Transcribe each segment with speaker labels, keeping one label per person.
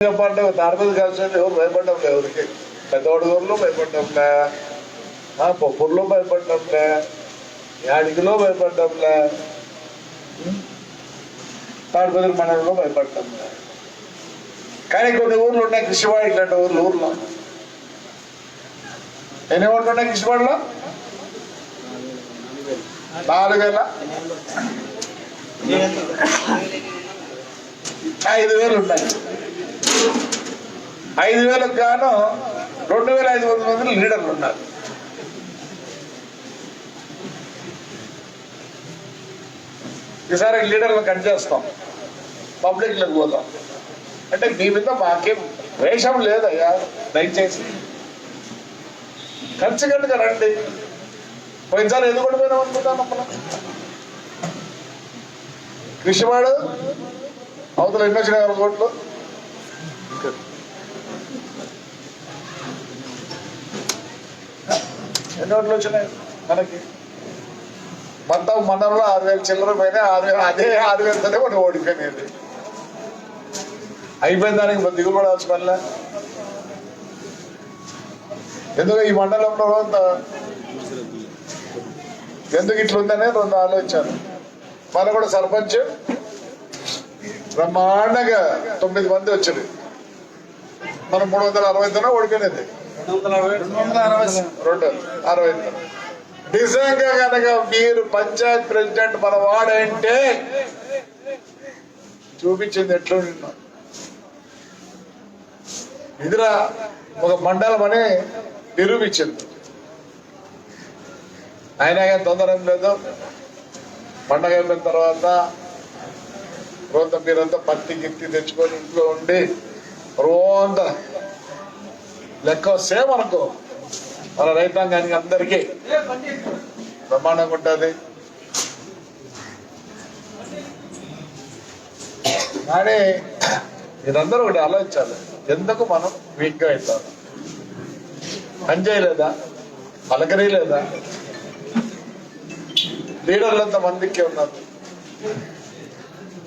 Speaker 1: చెప్పాలంటే దాని మీద కలిసి ఎవరు భయపడ్డం ఎవరికి పెద్దవాడి ఊర్లో భయపడ్డంలే పప్పుల్లో భయపడ్డంలే యాడికిలో భయపడ్డంలే తాడిపల్లి మండలంలో భయపడ్డంలే కానీ కొన్ని ఊర్లు ఉన్నాయి కృషివాడ ఇట్లాంటి ఊర్లు ఊర్లో. ఎన్ని ఊర్లు ఉన్నాయి కృషివాడలో నాలుగు వేల ఐదు వేలు ఉన్నాయి. ఐదు వేలకు గాను రెండు వేల ఐదు వందల మంది లీడర్లు ఉన్నారు. ఈసారి లీడర్లు కట్ చేస్తాం. పబ్లిక్లకు పోతాం అంటే మీ మీద మాకేం వేషం లేదయ్యా దయచేసి. ఖర్చు కనుక రండి. పోయినసారి ఎందుకు పోయినాం అనుకుంటాను మనం కృషివాడు అవతల ఎన్నో వచ్చినాయి కోట్లు ఎన్ని ఓట్లు వచ్చినాయి మనకి. మొత్తం మండలంలో ఆరు వేలు చిల్లర పైన ఆరు వేలు అదే ఆరు వేలతోనే మనం ఓడిపోయినది అయిపోయిన దానికి మనం దిగుబడాల్సి పనిలే. ఎందుకు ఈ మండలంలో ఎందుకు ఇట్లుందనే రెండు ఆలోచించాను మన కూడా సర్పంచ్ బ్రహ్మాండంగా తొమ్మిది మంది వచ్చారు. మనం మూడు వందల అరవై తోనే ఓడిపోయినది. రెండు. అరవై నిజంగా కనుక మీరు పంచాయత్ ప్రెసిడెంట్ మన వాడంటే చూపించింది ఎట్లా నిన్న ఇదిరా ఒక మండలం అని నిరూపించింది. అయినా కానీ తొందర ఏం లేదు. పండగ అయిపోయిన తర్వాత రోజంతా మీరంతా పత్తి గిత్తి తెచ్చుకొని ఇంట్లో ఉండి రోజంతా లెక్క సేమ్ అనుకో మన రైతాంగానికి అందరికీ బ్రహ్మాండంగా ఉంటుంది. కానీ మీరందరూ ఒకటి ఆలోచించాలి. ఎందుకు మనం వీక్గా అవుతాం పనిచేయలేదా పలకరీలేదా? లీడర్లు అంత మందికి ఉన్నారు?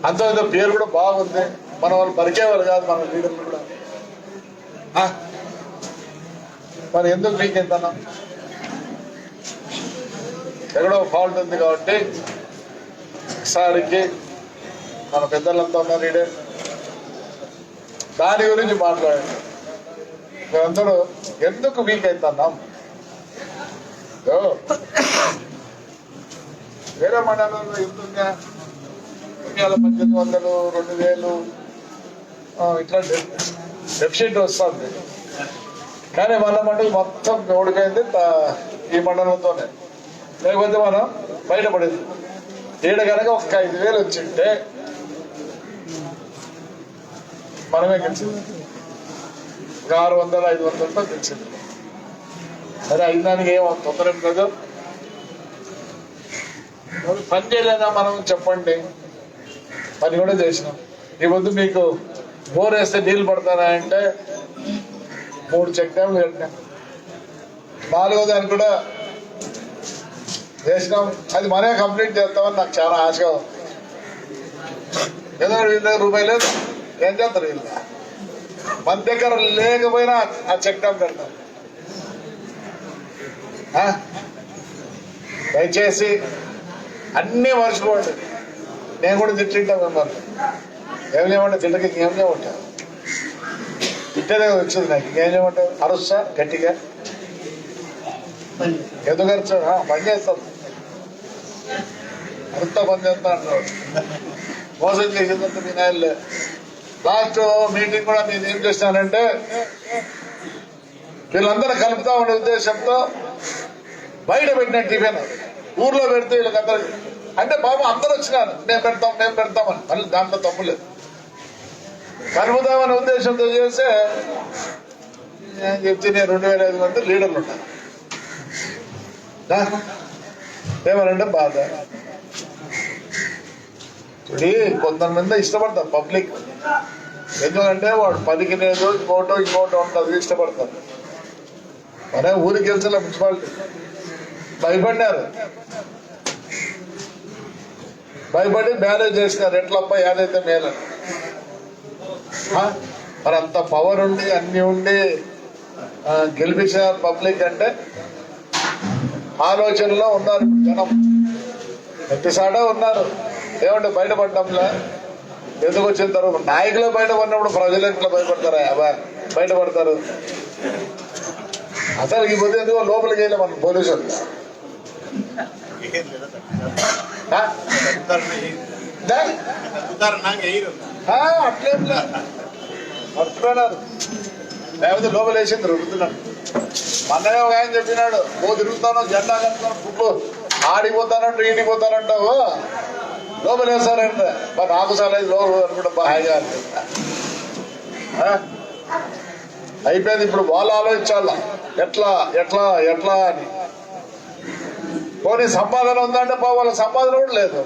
Speaker 1: అంత పేరు కూడా బాగుంది. మన వాళ్ళు పరికేవాళ్ళు కాదు మన లీడర్లు కూడా. మరి ఎందుకు మీకు ఎంతనా ఎక్కడో ఫాల్ట్ ఉంది కాబట్టి సారికి మన పెద్దలంతా ఉన్నారు ఇడే దాని గురించి మాట్లాడండి. మేమందరూ ఎందుకు వీక్ అవుతున్నాం వేరే మండలంలో ఎంత ఉందా? వేల పద్దెనిమిది వందలు రెండు వేలు ఇట్లా డెఫిషిట్ వస్తుంది. కానీ మన మండలి మొత్తం ఓడిపోయింది ఈ మండలంతోనే. లేకపోతే మనం బయటపడింది. ఈడ కనుక ఒక ఐదు వేలు వచ్చింటే మనమే గెలిచింది. ఒక ఆరు వందల ఐదు వందలతో గెలిచింది. మరి అయినానికి ఏమో తొందర కదా లేదు పని చేయలేదా మనం? చెప్పండి. పని కూడా చేసినాం. ఈ పొద్దు మీకు బోర్ వేస్తే నీళ్ళు పడతారా అంటే మూడు చెక్ డ్యామ్లు కట్టినాం. నాలుగో దాన్ని కూడా చేసినాం అది మనమే కంప్లీట్ చేస్తామని నాకు చాలా ఆశగా ఉంది. ఏదో వీళ్ళ దగ్గర రూపాయి లేదు. ఏం చేస్తారు వీళ్ళు? మన దగ్గర లేకపోయినా ఆ చెక్ డ్యామ్ పెడతాం దయచేసి అన్నీ మర్చిపోండి. నేను కూడా తిట్టింటా మిమ్మల్ని ఏం లేమంటే తిట్టకి ఏం లేమంటాను తిట్టేదే వచ్చింది నాకు ఇంకేం చేయమంటావు అరుస్తా గట్టిగా ఎందుకు పని చేస్తాం అంతా పని చేస్తా అంటారు మోసం చేసేదంతా మీ నాయనలే లాస్ట్ మీటింగ్ కూడా నేను ఏం చేశానంటే వీళ్ళందరూ కలుపుతా ఉండే ఉద్దేశంతో బయట పెట్టిన టిఫిన్ ఊర్లో పెడితే వీళ్ళకందరూ అంటే బాబు అందరూ వచ్చినారు మేము పెడతాం మేము పెడతామని మళ్ళీ దాంట్లో తప్పులేదు కలుపుదామనే ఉద్దేశంతో చేస్తే నేను చెప్తే నేను రెండు వేల ఐదు మంది లీడర్లు ఉన్నారు ఏమనంటే బాధ. ఇప్పుడు కొంతమంది ఇష్టపడతారు పబ్లిక్. ఎందుకంటే వాడు పదికి లేదు ఇంకోటో ఇంకోటో ఉంటుంది ఇష్టపడతారు. మరే ఊరికి గెలిచిన మున్సిపాలిటీ. భయపడినారు. భయపడి మేనేజ్ చేసినారు. ఎట్లప్ప ఏదైతే మేలని. మరి అంత పవర్ ఉండి అన్ని ఉండి ఆ, గెలిపించిన పబ్లిక్ అంటే ఆలోచనలో ఉన్నారు జనం. ప్రతిసాడే ఉన్నారు. ఏమంటే బయటపడ్డంలే ఎందుకు వచ్చిన తర్వాత నాయకులే బయటపడినప్పుడు ప్రజలు ఎట్లా భయపడతారా? అబ్బా బయటపడతారు అసలు ఈ పొద్దు ఎందుకో లోపలికి వెళ్ళి మన పోలీసులు. లేకపోతే లోపల వేసింది రుద్దుతున్నాడు మొన్ననే ఒక ఆయన చెప్పినాడు ఓ తిరుగుతాను జెండా కట్టుకొని పువ్వు ఆడిపోతానంటూ ఈడిపోతానంటావు. లోపల వేస్తారంటే మరి నాకు సాలేదు లోపల అనుకుంటా బా హాయిగా? అయిపోయింది ఇప్పుడు వాళ్ళు ఆలోచించాల ఎట్లా ఎట్లా ఎట్లా అని. పోనీ సంపాదన ఉందంటే వాళ్ళ సంపాదన కూడా లేదు.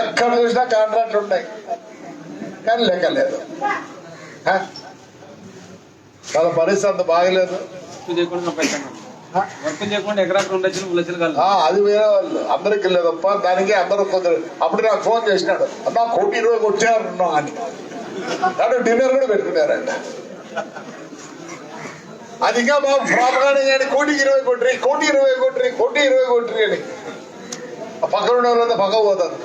Speaker 1: ఎక్కడ చూసినా కాంట్రాక్ట్లు ఉన్నాయి కానీ లెక్క లేదు ఆ? వాళ్ళ పరిస్థితి అంత బాగలేదు
Speaker 2: వర్క్ చేయకుండా పెట్టాను వర్క్ చేయకుండా ఎకరాకు రెండు లక్షలు మూడు లక్షలు కాదు
Speaker 1: ఆ, అది వేరే వాళ్ళు అందరికి లేదప్ప దానికి అందరూ కొందరు అప్పుడు నాకు ఫోన్ చేసినాడు అన్నా కోటి ఇరవై కొట్టారు అని కానీ డిన్నర్ కూడా పెట్టుకున్నారంట అది ఇంకా బాగా ప్రాపగానే కానీ కోటికి ఇరవై కొట్రి కోటి ఇరవై కొట్రి కోటి ఇరవై కొట్రి అని ఆ పక్కన ఉన్న పక్క పోతారు.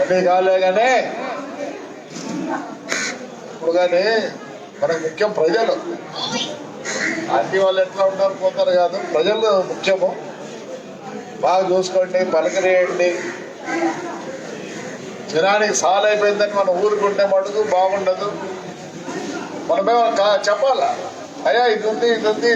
Speaker 1: అన్నీ కాలే కానీ ఇప్పుడు కానీ మనకు ముఖ్యం ప్రజలు. అన్ని వాళ్ళు ఎట్లా ఉంటారు పోతారు కాదు ప్రజలు ముఖ్యము. బాగా చూసుకోండి పలకరేయండి. జనానికి సాల్ అయిపోయిందని మనం ఊరుకుంటే మటుకు బాగుండదు. మనమే చెప్పాలా? అయ్యా ఇది ఉంది ఇది ఉంది.